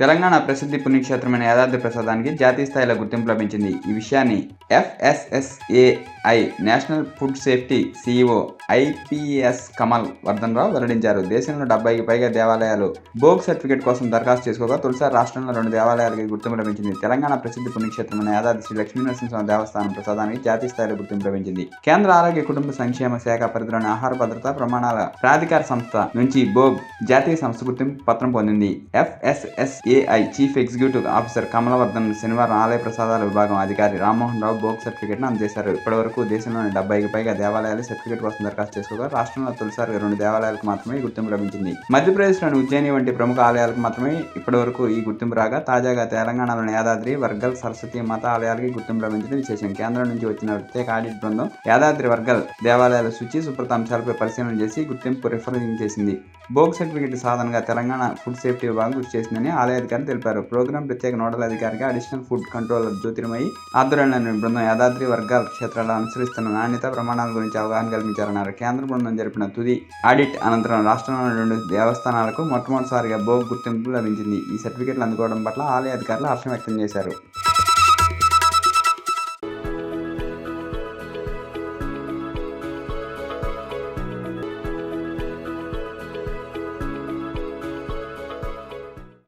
తెలంగాణ ప్రసిద్ధి పుణ్యక్షేత్రమైన యాదాద్రి ప్రసాదానికి జాతీయ స్థాయిలో గుర్తింపు లభించింది. ఈ విషయాన్ని FSSAI national food safety CEO IPS Kamal Vardhan Rao వెల్లడించారు. దేశంలో డెబ్బైకి పైగా దేవాలయాలు బోగ్ సర్టిఫికేట్ కోసం దరఖాస్తు చేసుకోగా తొలిసారి రాష్ట్రంలో రెండు దేవాలయాలకి గుర్తింపు లభించింది తెలంగాణ ప్రసిద్ధ పుణ్యక్షేత్రమైన యాదాద్రి శ్రీ లక్ష్మీనరసింహ దేవస్థానం ప్రసాదానికి జాతీయ స్థాయిలో గుర్తింపు లభించింది కేంద్ర ఆరోగ్య కుటుంబ సంక్షేమ శాఖ పరిధిలోని ఆహార భద్రత ప్రమాణాల ప్రాధికార సంస్థ నుంచి బోగ్ జాతీయ సంస్థ గుర్తింపు పత్రం పొందింది. FSSAI chief executive officer Kamalavardhan శనివారం ఆలయ ప్రసాదాల విభాగం అధికారి రామ్మోహన్ రావు భోగ్ సర్టిఫికేట్ను అందజేశారు. ఇప్పటివరకు దేశంలోని డెబ్బైకి పైగా దేవాలయాలు సర్టిఫికేట్ కోసం దరఖాస్తు చేసుకోగా రాష్ట్రంలో తొలిసారిగా రెండు దేవాలయాలకు మాత్రమే గుర్తింపు లభించింది. మధ్యప్రదేశ్లోని ఉజ్జయిని వంటి ప్రముఖ ఆలయాలకు మాత్రమే ఇప్పటివరకు ఈ గుర్తింపు రాగా తాజాగా తెలంగాణలోని యాదాద్రి వర్గల్ సరస్వతి మత ఆలయాలకి గుర్తింపు లభించడం విశేషం. కేంద్రం నుంచి వచ్చిన ప్రత్యేక ఆడిట్ బృందం యాదాద్రి వర్గల్ దేవాలయాల శుచి శుభ్రత అంశాలపై పరిశీలన చేసి గుర్తింపు రిఫరింగ్ చేసింది. బోగ్ సర్టిఫికేట్ సాధనగా తెలంగాణ ఫుడ్ సేఫ్టీ విభాగం కృషి చేసిందని ఆలయ అధికారి తెలిపారు. ప్రోగ్రాం ప్రత్యేక నోడల్ అధికారిగా అడిషనల్ ఫుడ్ కంట్రోలర్ జ్యోతిర్మయి ఆధ్వర్యంలోని బృందం యాదాద్రి వర్గాల క్షేత్రాలు అనుసరిస్తున్న నాణ్యత ప్రమాణాల గురించి అవగాహన కల్పించారన్నారు. కేంద్ర బృందం జరిపిన తుది ఆడిట్ అనంతరం రాష్ట్రంలోని రెండు దేవస్థానాలకు మొట్టమొదటిసారిగా బోగ్ గుర్తింపు లభించింది. ఈ సర్టిఫికెట్లు అందుకోవడం పట్ల ఆలయ అధికారులు హర్షం వ్యక్తం చేశారు.